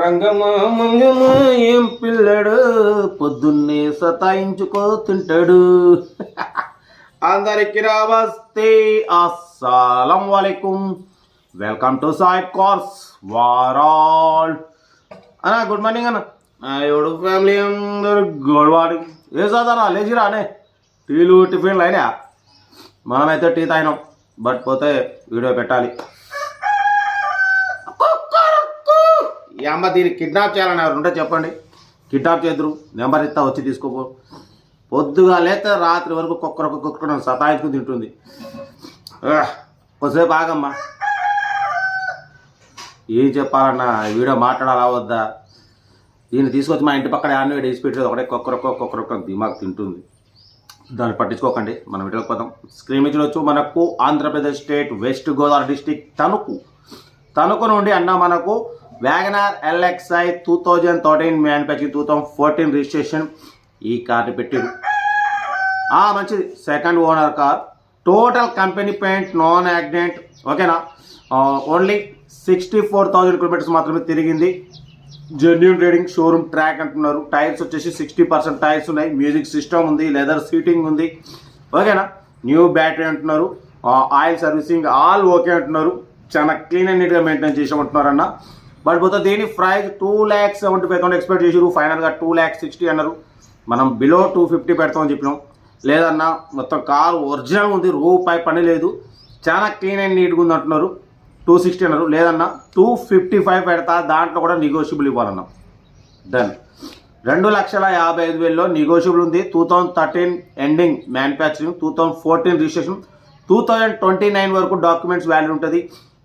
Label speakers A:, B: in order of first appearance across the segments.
A: రంగమామయ్యమ ఏం పిల్లడు పొద్దున్నే సతాయించుకో తింటాడు. అందరికి నమస్తే అస్సలం వాలేకుం. వెల్కమ్ టు సాయి కోర్స్ వారాల్. అన్న గుడ్ మార్నింగ్ అన్న. ఎవడు ఫ్యామిలీ అందరు గొడవాడి ఏ చదరా లేచిరా అనే. టీలు టిఫిన్లు అయినా మనమైతే టీ తాగినాం బట్ పోతే వీడియో పెట్టాలి. ఈ అమ్మ దీన్ని కిడ్నాప్ చేయాలని ఎవరు ఉంటే చెప్పండి. కిడ్నాప్ చేద్దరు. నెంబర్ ఇస్తా వచ్చి తీసుకోపో. పొద్దుగా లేతే రాత్రి వరకు కుక్కరకు కుక్కర సతాయించుకు తింటుంది. కొద్దిసేపు ఆగమ్మా. ఏం చెప్పాలన్నా వీడియో మాట్లాడాలా వద్దా? దీన్ని తీసుకొచ్చి మా ఇంటి పక్కన యాన్ని వేసి పెట్టేది ఒకటే కుక్కరొక్క కుక్కరొక్క దిమాగ్ తింటుంది. దాన్ని పట్టించుకోకండి. మనం వీడియోకి పోతాం స్క్రీన్ మీద చూడొచ్చు మనకు Andhra Pradesh state west Godavari district Tanuku. Tanuku నుండి అన్న మనకు wagon R LXI two thousand thirteen manufacturing two thousand fourteen registration ఈ కార్ని పెట్టారు ఆ, మంచిది. Second owner car total company paint non accident ఓకేనా? Only sixty four thousand kilometres మాత్రమే తిరిగింది. జెన్యున్ రీడింగ్ షోరూమ్ ట్రాక్ అంటున్నారు. టైర్స్ వచ్చేసి సిక్స్టీ పర్సెంట్ టైర్స్ ఉన్నాయి. మ్యూజిక్ సిస్టమ్ ఉంది లెదర్ సీటింగ్ ఉంది. ఓకేనా? న్యూ బ్యాటరీ అంటున్నారు. ఆయిల్ సర్వీసింగ్ ఆల్ ఓకే అంటున్నారు. చాలా క్లీన్ అండ్ నీట్గా మెయింటైన్ చేసామంటున్నారు అన్న. బట్ పోతే దీని price two lakhs seventy five thousand expect చేసారు ఫైనల్గా టూ ల్యాక్స్ సిక్స్టీ అన్నారు. మనం బిలో టూ ఫిఫ్టీ పెడతామని చెప్పినాం. లేదన్నా మొత్తం కారు ఒరిజినల్ ఉంది. రూపాయి పని లేదు. చాలా క్లీన్ అండ్ నీట్గా ఉంది అంటున్నారు. టూ సిక్స్టీ అన్నారు. లేదన్నా టూ ఫిఫ్టీ ఫైవ్ పెడతా దాంట్లో కూడా నెగోషియబుల్ ఇవ్వాలన్నా. డన్ రెండు లక్షల యాభై ఐదు వేలలో నెగోషియబుల్ ఉంది. Two thousand thirteen ending manufacturing two thousand fourteen registration two thousand twenty nine వరకు డాక్యుమెంట్స్ వ్యాలిడ్ ఉంటుంది.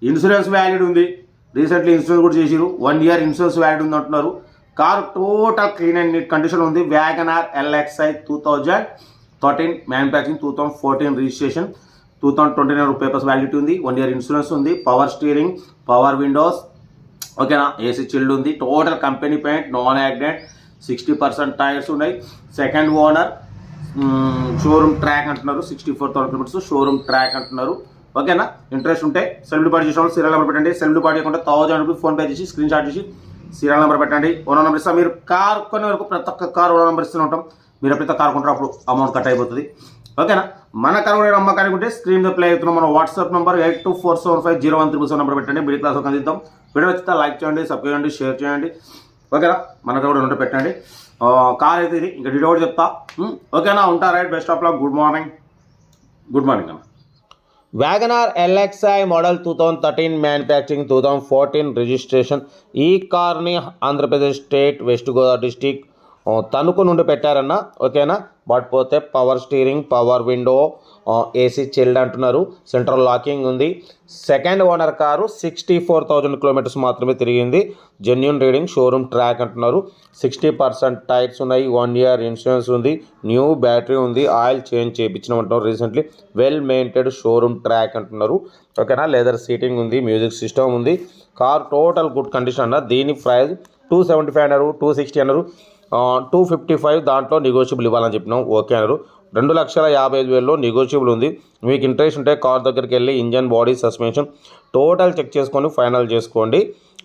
A: ఇన్సూరెన్స్ వ్యాలిడ్ ఉంది. రీసెంట్లీ ఇన్సూరెన్స్ కూడా చేసిరు వన్ ఇయర్ ఇన్సూరెన్స్ వ్యాలిడ్ ఉంది అంటున్నారు. Car total clean and neat condition ఉంది. Wagon R LXI two thousand thirteen manufacturing two thousand fourteen registration two thousand twenty nine papers validity ఉంది. One year insurance ఉంది. Power steering power windows ఓకేనా AC chilled ఉంది. Total company paint non accident sixty percent tyres ఉన్నాయి second owner showroom track అంటున్నారు. Sixty four thousand kilometres showroom track అంటున్నారు. ఓకేనా? Interest ఉంటే self deposit చేసిన సీరియల్ నెంబర్ పెట్టండి. సెల్ఫ్ డిపాజిట్ చేయకుండా థౌసండ్ రూపీస్ ఫోన్ పే చేసి స్క్రీన్ షాట్ చేసి సీరియల్ నెంబర్ పెట్టండి. ఓనర్ నెంబర్ ఇస్తాం. మీరు కార్ కొన్ని వరకు ప్రతి ఒక్క కార్ ఓనర్ నెంబర్ ఇస్తూనే ఉంటాం. మీరు ఎప్పుడైతే కార్ కొంటారో అప్పుడు అమౌంట్ కట్ అయిపోతుంది. ఓకేనా? మన కార్ కూడా అమ్మకానికి ఉంటే స్క్రీన్ మీద ప్లే అవుతున్నాం. మన WhatsApp number eight two four seven five zero one three seven number పెట్టండి. మిడిల్ క్లాస్ అందిద్దాం. వీడియో వచ్చితే లైక్ చేయండి సబ్స్క్రైబ్ చేయండి షేర్ చేయండి. ఓకేనా? మన కార్ కూడా ఉంటే పెట్టండి. కార్ అయితే ఇది. ఇంకా డీటెయిల్ చెప్తా. ఓకేనా? ఉంటా right best of luck good morning good morning అన్న. Wagon R LXI model two thousand thirteen manufacturing two thousand fourteen registration ఈ కార్ని Andhra Pradesh state west Godavari district Tanuku నుండి పెట్టారన్న ఓకేనా? బట్ పోతే power steering power window AC chilled అంటున్నారు. Central locking ఉంది. Second owner car sixty four thousand kilometres మాత్రమే తిరిగింది. జెన్యున్ రీడింగ్ షోరూమ్ ట్రాక్ అంటున్నారు. సిక్స్టీ పర్సెంట్ టైర్స్ ఉన్నాయి. వన్ ఇయర్ ఇన్సూరెన్స్ ఉంది. న్యూ బ్యాటరీ ఉంది. ఆయిల్ చేంజ్ చేయించిన అంటున్నారు recently well maintained showroom track అంటున్నారు. ఓకేనా? లెదర్ సీటింగ్ ఉంది. మ్యూజిక్ సిస్టమ్ ఉంది. కార్ టోటల్ గుడ్ కండిషన్ అన్న. దీని ప్రైస్ టూ సెవెంటీ ఫైవ్ అన్నారు టూ సిక్స్టీ అన్నారు. టూ ఫిఫ్టీ ఫైవ్ దాంట్లో నెగోషియబుల్ ఇవ్వాలని చెప్పినాం. ఓకే అన్నారు. రెండు లక్షల యాభై ఐదు వేలలో నెగోషియబుల్ ఉంది. మీకు ఇంట్రెస్ట్ ఉంటే కార్ దగ్గరికి వెళ్ళి engine body suspension total check చేసుకొని ఫైనల్ చేసుకోండి.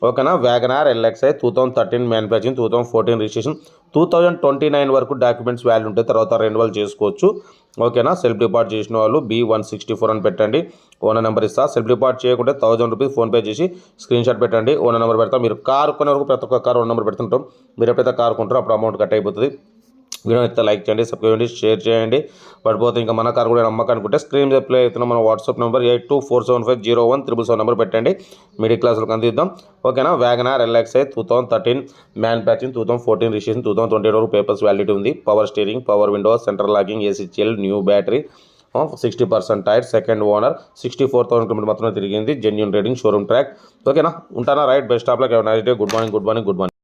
A: ఓకేనా? WagonR LXI two thousand thirteen manufacturing two thousand fourteen registration two thousand twenty nine వరకు డాక్యుమెంట్స్ వాల్యూ ఉంటాయి తర్వాత రెన్యువల్ చేసుకోవచ్చు. ఓకేనా? సెల్ఫ్ డిపార్ట్ చేసిన వాళ్ళు బీ వన్ సిక్స్టీ ఫోర్ అని పెట్టండి. ఓనర్ నెంబర్ ఇస్తా. సెల్ఫ్ డిపార్ట్ చేయకుంటే థౌసండ్ రూపీస్ ఫోన్పే చేసి స్క్రీన్ షాట్ పెట్టండి. ఓనర్ నెంబర్ పెడతాం. మీరు కార్ కొనే వరకు ప్రతి ఒక్క కార్ ఓనర్ నెంబర్ పెడుతుంటాం. మీరు ఎప్పుడైతే కార్ కొంటారో అప్పుడు అమౌంట్ కట్ అయిపోతుంది. వీడియో అయితే లైక్ చేయండి సబ్స్క్రైబ్ చేయండి షేర్ చేయండి. పడిపోతే ఇంకా మన కార్ కూడా నమ్మకానుకుంటే స్క్రీన్ మీద ప్లే అవుతున్న మన WhatsApp number eight two four seven five zero one triple seven number పెట్టండి. మిడిల్ క్లాస్లకు అందిద్దాం. ఓకేనా? WagonR LXI two thousand thirteen manufacturing two thousand fourteen registration two thousand twenty వరకు పేపర్స్ వ్యాలిటీ ఉంది. Power steering power window centre locking AC chill new battery sixty percent tyre second owner sixty four thousand kilometre మాత్రమే తిరిగింది. Genuine rating showroom track ఓకేనా? ఉంటానా? Right best of luck night good morning good morning good morning